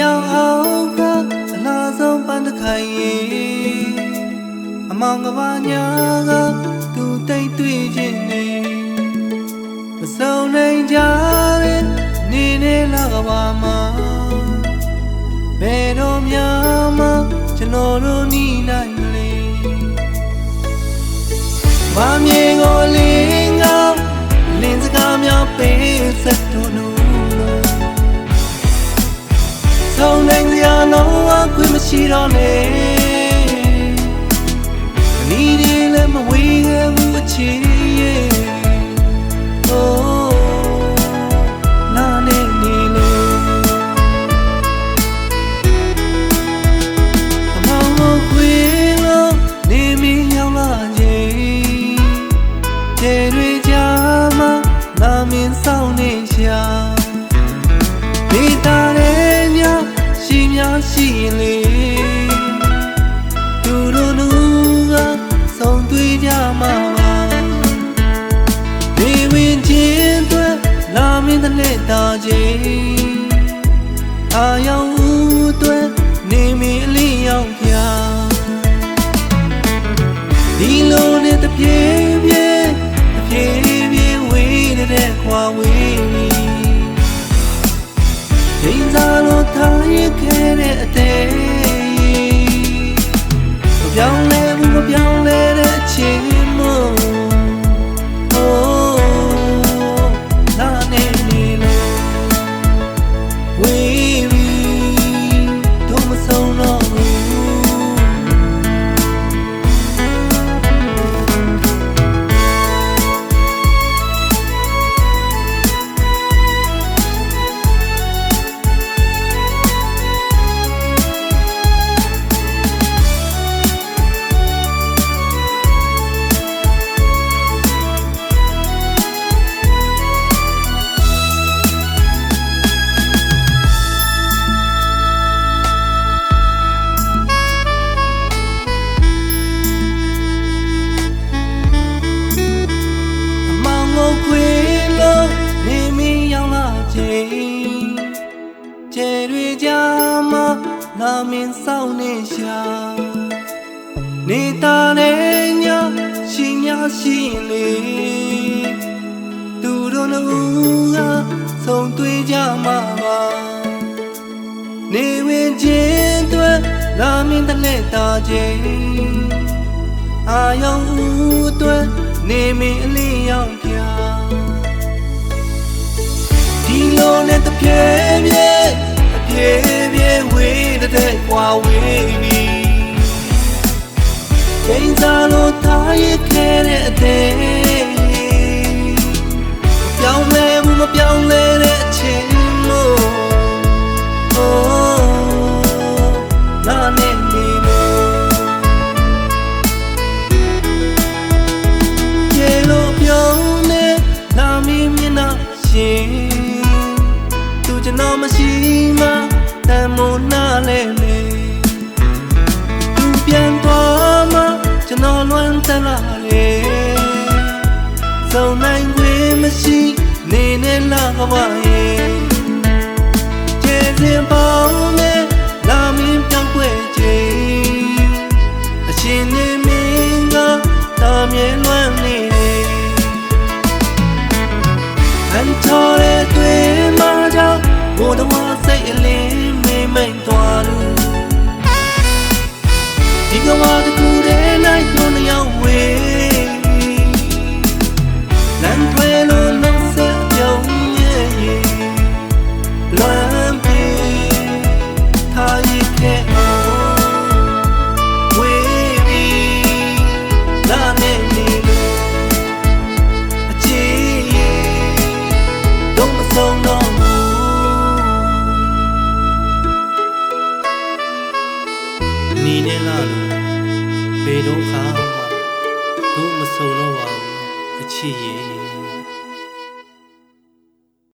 ရောက်အောင်ကအလားဆုံးပန်းတစ်ခိုင်ရေအမောင်ကဘာညာကသူတိတ်တွေ့ခြင်းနေမဆုံးနိုင်ကြတဲ့နေနေလာကဘာမှာဘယ်တော့မှမကျွန်တော်တို့နီးနိုင်မလဲမမြေကိုလင်းကလင်းစကားများပေးဆက်တော် ရှိတော့လေအနီးတွေလည်းမဝေးခဲ့ဘူးအချီရဲ့ Oh နာနေနေလို့အမောင်ကိုခွေလို့နေမီရောက်လာခြင်းခြေတွေကြားမှာလာမင်းဆောင်နေရှာဒေတာရဲ့ညရှိများရှိရင်လေ ကြမှာပါဒီဝင်ချင်းအတွက်လာမင်းတဲ့လက်တာချင်းအာယောင်ဦးအတွက်နေမီအလင်းရောက်ပြဒီလိုနဲ့တပြေးပြေးတပြေးပြေးဝေးနေတဲ့ခွာဝေးချိန်စားလို့ထားရခဲ့တဲ့အသေးမပြောင်းလဲဘူးမပြောင်းလဲ မင်းဆောင်နေရှာနေတာနဲ့ညရှိများရှိရင်လေသူတို့နှူကဆုံးတွေ့ကြမှာပါနေဝင်ခြင်းအတွက်လာမင်းတဲ့လက်တာခြင်းအာယောင်ဦးအတွက်နေမင်းအလင်းရောက် တဲ့ကွာဝေးပြီချိန်စားလို့ထားရခဲ့တဲ့အသေးပြောင်းလဲမှုမပြောင်းလဲတဲ့အချင်း တော်လွမ်းတက်လာလေစုံနိုင်ခွင့်မရှိနေနဲ့လာကပါရဲ့ကျေစင်ပေါင်းနဲ့လာမင်းပြောင်းွယ်ခြင်းအရှင်နေမင်းကတာမြဲလွမ်းနေတယ်အန်တော်ရဲ့တွေ့မှကြောင့်ဘိုးတော်စိတ်အလင်းမိမ့်မိန်သွားလို့ဒီကဘာ နီနေလာလို့ဘယ်တော့ခါမှတို့မဆုံးတော့ပါဘူးအချီရဲ့